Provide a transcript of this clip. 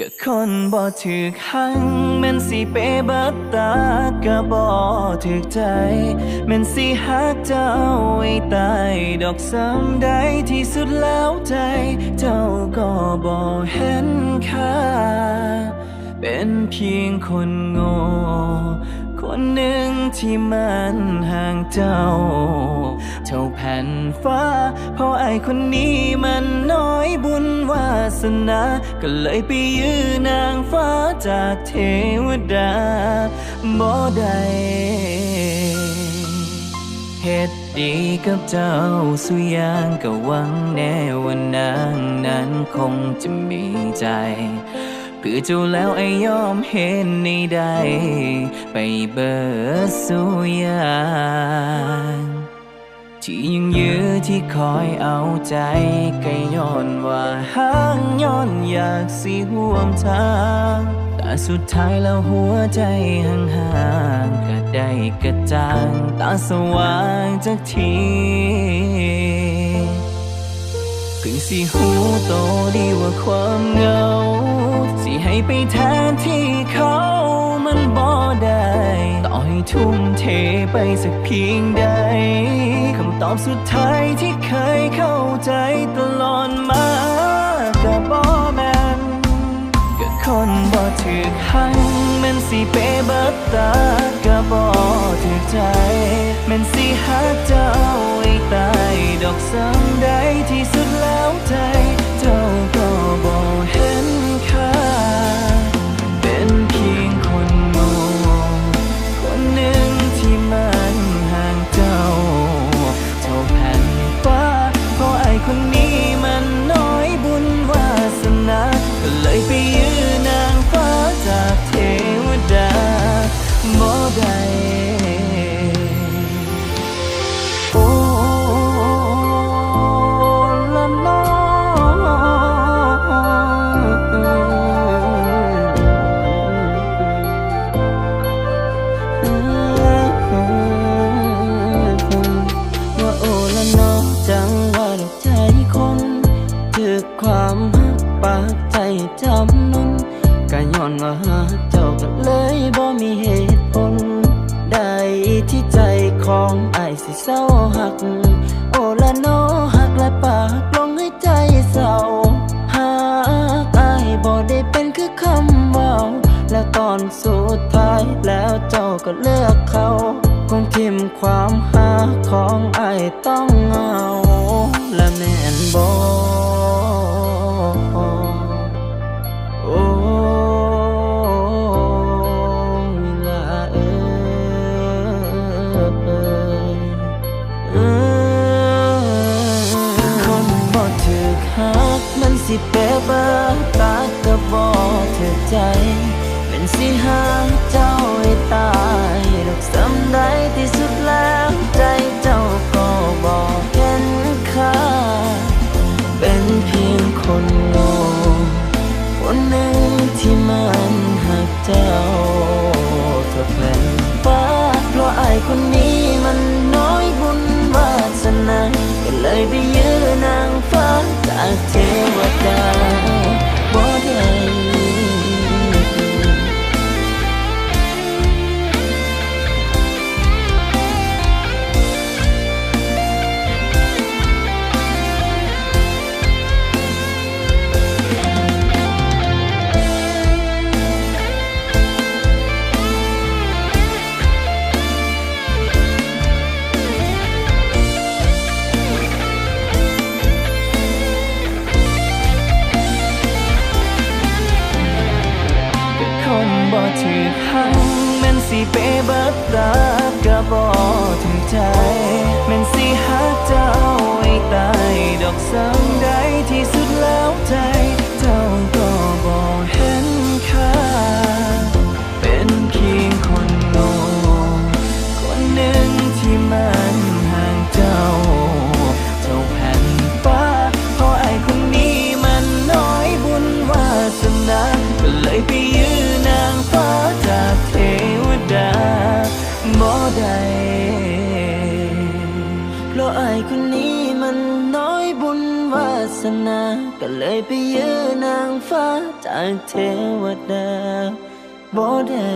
ก็คนบ่ถึกหังแม่นสิเปบัดตาก็บ่ถึกใจแม่นสิฮักเจ้าไว้ตายดอกซ้ำใดที่สุดแล้วใจ เจ้าก็บ่เห็นค่าเป็นเพียงคนโง่ คนหนึ่งที่มันห่างเจ้า เท่าแผ่นฟ้า เพราะไอ้คนนี้มันน้อยบุญวาสนา ก็เลยไปยื้อนางฟ้าจากเทวดาบ่ได้เฮ็ดดีกับเจ้าสุยางก็หวังแน่ว่านางนั้นคงจะมีใจ เพื่อเจ้าแล้วไอ้ยอมเห็นในใด ไปเบิดสุอยางที่ยังยื้อที่คอยเอาใจก็ย้อนว่าห้างย้อนอยากสิห่วมทางแต่สุดท้ายแล้วหัวใจห่างๆก็ได้กระจ่างตาสว่างจากทีเพิ่งสิหูโตดีว่าความเหงา ไปแทนที่เขามันบ่ได้ต่อให้ทุ่มเทไปสักเพียงใดคำตอบสุดท้ายที่เคยเข้าใจตลอดมาก็บ่แม่นก็คนบ่ถึกหังม่นสิเปเบิดตาก็บ่ถึกใจม่นสิฮักเจ้าไว้ตายดอกซ้ำใด ความหักปากใจจำนนก็ย้อนว่าหาเจ้าก็เลยบ่มีเหตุผลได้ที่ใจของไอ้ายสิเศร้าหัก โอละน้อหักและปากลงให้ใจเศร้าหากไอ้ายบ่ได้เป็นคือคำเว่าแล้วตอนสุดท้ายแล้วเจ้าก็เลือกเขา คงทิมความหาของไอ้ต้องเอา สิเปเบิดตาก็บ่ถึกใจ เป็นสิหาเจ้าให้ตายดอกสำได้ที่สุดแล้วใจเจ้าก็บ่เห็นค่าเป็นเพียงคนโง่คนหนึ่งที่มันหักเจ้าเธอแผ่นฟ้าเพราะไอ้คนนี้มันน้อยบุญวาสนาก็เลยไปยื้อนางฟ้า จ บ่ถือหังแม่นสิเปเบิดตาก็บ่ถึงใจแม่นสิหาเจ้าไว้ตายดอกซ้ำ สนา ก็เลยไปยืนนางฟ้าจากเทวดาบ่ได้